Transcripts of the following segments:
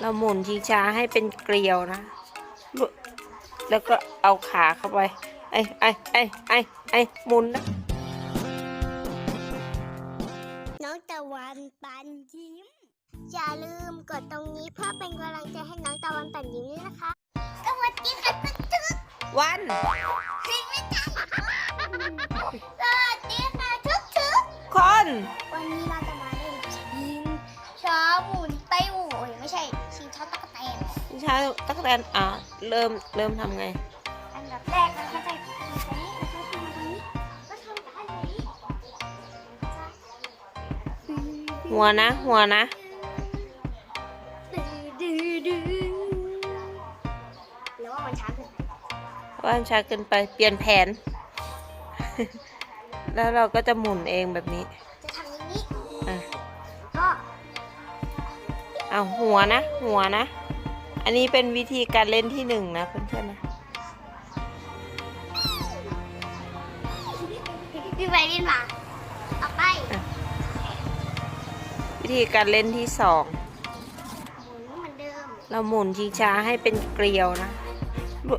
เราหมุนชิงช้าให้เป็นเกลียวนะลุแล้วก็เอาขาเข้าไป ไอ้ไอ้ไอ้ไอ้ไอ้หมุนนะน้องตะวันปันยิ้ม อย่าลืมกดตรงนี้เพื่อเป็นกำลังใจให้น้องตะวันปันยิ้มด้วยนะคะ สวัสดีค่ะทุกทุกวันทีไม่ทันสวัสดีค่ะทุกทุกคน วันนี้เราจะมาเล่นชิงช้าหมุนไต้หวูโอ้ยไม่ใช่ชิงช้าตะก แตนชิงช้าตั๊กแตนอะเริ่มเริ่มทำไง อันดับแรกเราก็จะทำตรงนี้แล้วก็ทำตรงนี้ก็ทำกับอันนี้หัวนะ หัวนะ ดื้อดื้อดื้อแล้วว่ามันช้าเกินไปว่านช้าเกินไปเปลี่ยนแผน แล้วเราก็จะหมุนเองแบบนี้ จะทำอย่างนี้อะ ก็เอาหัวนะ หัวนะ อันนี้เป็นวิธีการเล่นที่หนึ่งนะเพื่อนๆนะพี่ไปดินมาเอาไป วิธีการเล่นที่สองหมุนเหมือนเดิมเราหมุนชิงช้าให้เป็นเกลียวนะลุ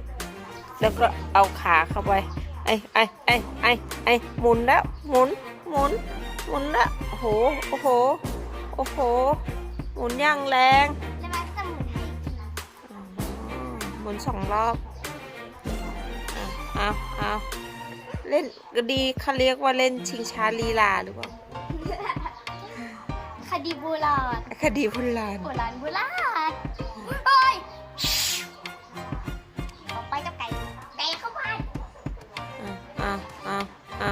แล้วก็เอาขาเข้าไป ไอ้ไอ้ไอ้ไอ้ไอ้หมุนแล้ว หมุน หมุน หมุนแล้วโอ้โห โอ้โห โอ้โห หมุนอย่างแรง นสองรอบอะเอาเอาเล่นก็ดีเขาเรียกว่าเล่นชิงช้าลีลาหรือเปล่าคดีโบราณคดีพุนลานโบราณโบราณโอ้ยออกไปกับไก่ ไก่เข้าบ้านเอาเอาเอา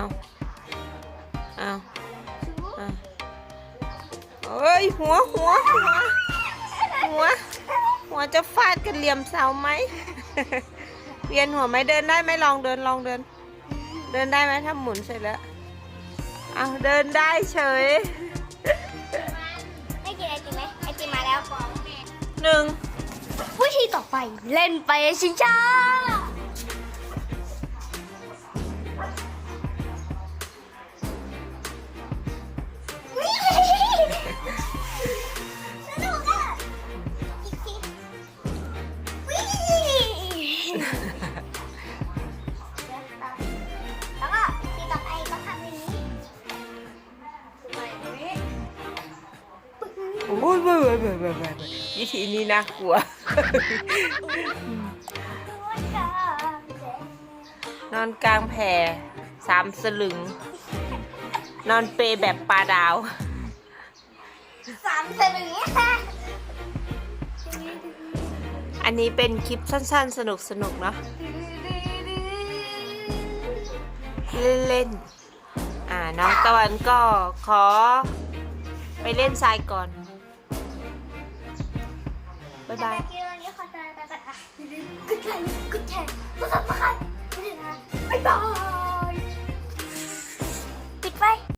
เอาชูเอาเอ้ยหัวหัวหัวหัว หัวจะฟาดกันเหลี่ยมเสาไหม เวียนหัวไหมเดินได้ไหมลองเดินลองเดิน เดินได้ไหมถ้าหมุนเสร็จแล้วเอาเดินได้เฉยไม่กินไอติมไหมไอติมมาแล้วหนึ่งวิธีต่อไปเล่นไปชิงช้า โอ้ยเว้ยเว้ยเว้ยเว้ยเว้ยวิธีนี้น่ากลัว นอนกลางแผ่สามสลึง นอนเปรย์แบบปลาดาว สามสลึงอันนี้เป็นคลิปสั้นๆ สนุกๆเนาะเล่นๆอ่าน้องตะวันก็ขอไปเล่นทรายก่อน Bye bye. Bye bye.